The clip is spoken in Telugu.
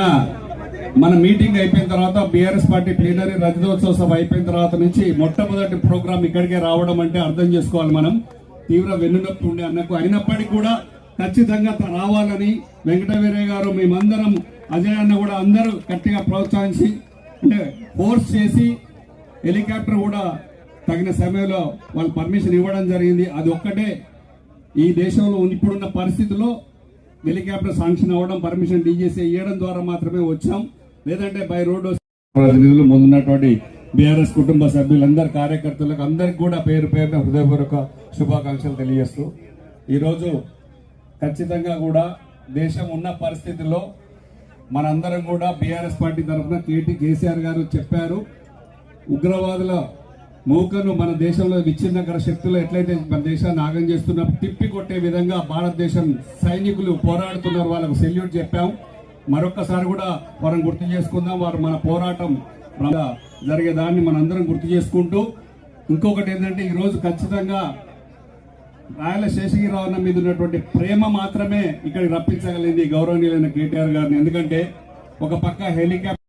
మొన్న మన మీటింగ్ అయిపోయిన తర్వాత బీఆర్ఎస్ పార్టీ ప్లీనరీ రజతోత్సవ సభ అయిపోయిన తర్వాత నుంచి మొట్టమొదటి ప్రోగ్రాం ఇక్కడికే రావడం అంటే అర్థం చేసుకోవాలి మనం. తీవ్ర వెన్నునొప్పి ఉండే అన్నకు అయినప్పటికీ కూడా ఖచ్చితంగా రావాలని వెంకటవీరయ్య గారు మేమందరం అజయ్ అన్న కూడా అందరూ గట్టిగా ప్రోత్సహించి అంటే ఫోర్స్ చేసి హెలికాప్టర్ కూడా తగిన సమయంలో వాళ్ళు పర్మిషన్ ఇవ్వడం జరిగింది. అది ఒక్కటే. ఈ దేశంలో ఇప్పుడున్న పరిస్థితిలో హెలికాప్టర్ శాంక్షన్ అవ్వడం పర్మిషన్ డీజీసీ ఇవ్వడం ద్వారా మాత్రమే వచ్చాం. లేదంటే బై రోడ్ ప్రతినిధులు ముందున్నటువంటి బీఆర్ఎస్ కుటుంబ సభ్యులందరి కార్యకర్తలకు అందరికి కూడా పేరు పేరున హృదయపూర్వక శుభాకాంక్షలు తెలియజేస్తూ ఈరోజు ఖచ్చితంగా కూడా దేశం ఉన్న పరిస్థితుల్లో మనందరం కూడా బీఆర్ఎస్ పార్టీ తరఫున కేటీ కేసీఆర్ గారు చెప్పారు ఉగ్రవాదుల మూకను మన దేశంలో విచ్ఛిన్నకర శక్తులు ఎట్లయితే మన దేశాన్ని ఆగం చేస్తున్న తిప్పి కొట్టే విధంగా భారతదేశం సైనికులు పోరాడుతున్నారు వాళ్ళకు సెల్యూట్ చెప్పాం. మరొక్కసారి కూడా వారిని గుర్తు చేసుకుందాం. వారు మన పోరాటం జరిగే దాన్ని మనందరం గుర్తు చేసుకుంటూ ఇంకొకటి ఏంటంటే ఈరోజు ఖచ్చితంగా రాయల శేషగిరిరావు అన్న మీద ఉన్నటువంటి ప్రేమ మాత్రమే ఇక్కడికి రప్పించగలిగింది గౌరవనీయులైన కేటీఆర్ గారిని. ఎందుకంటే ఒక పక్క హెలికాప్టర్